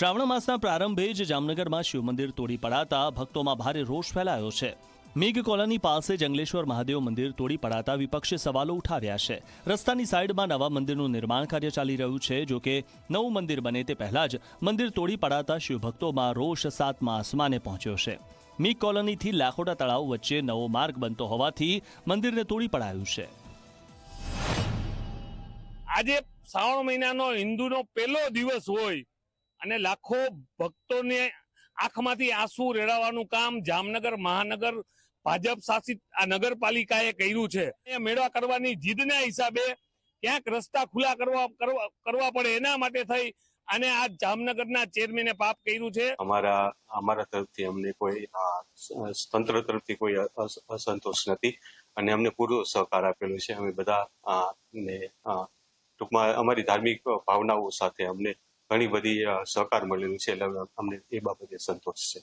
શ્રાવણ માસના પ્રારંભે જ જામનગરમાં શિવ મંદિર તોડી પડાતા ભક્તોમાં ભારે રોષ ફેલાયો છે. મેઘ કોલોની પાસે જંગલેશ્વર મહાદેવ મંદિર તોડી પડાતા વિપક્ષે સવાલો ઉઠાવ્યા છે. રસ્તાની સાઈડમાં નવા મંદિરનું નિર્માણ કાર્ય ચાલી રહ્યું છે, જો કે નવું મંદિર બને તે પહેલા જ મંદિર તોડી પડાતા શિવભક્તોમાં રોષ સાતમા આસમાને પહોંચ્યો છે. મીગ કોલોનીથી લાખોટા તળાવ વચ્ચે નવો માર્ગ બનતો હોવાથી મંદિરને તોડી પડાયું છે. આજે શ્રાવણ મહિનાનો હિન્દુનો પહેલો દિવસ હોય અને લાખો ભક્તોને આંખમાંથી આંસુ રેડાવાનું કામ જામનગર મહાનગર ભાજપ શાસિત આ નગરપાલિકાએ કર્યું છે. મેળા કરવાની જીદના હિસાબે ક્યાંક રસ્તા ખુલ્લા કરવા કરવા પડે એના માટે થઈ અને આ જામનગરના ચેરમેને પાપ કર્યું છે. અમારા અમારા તરફથી અમને કોઈ તંત્ર તરફથી કોઈ અસંતોષ નથી અને અમને પૂરો સહકાર આપેલો છે. અમે બધા ને ટૂંકમાં અમારી ધાર્મિક ભાવનાઓ સાથે અમને ઘણી બધી સહકાર મળેલું છે. એટલે અમને એ બાબતે સંતોષ છે.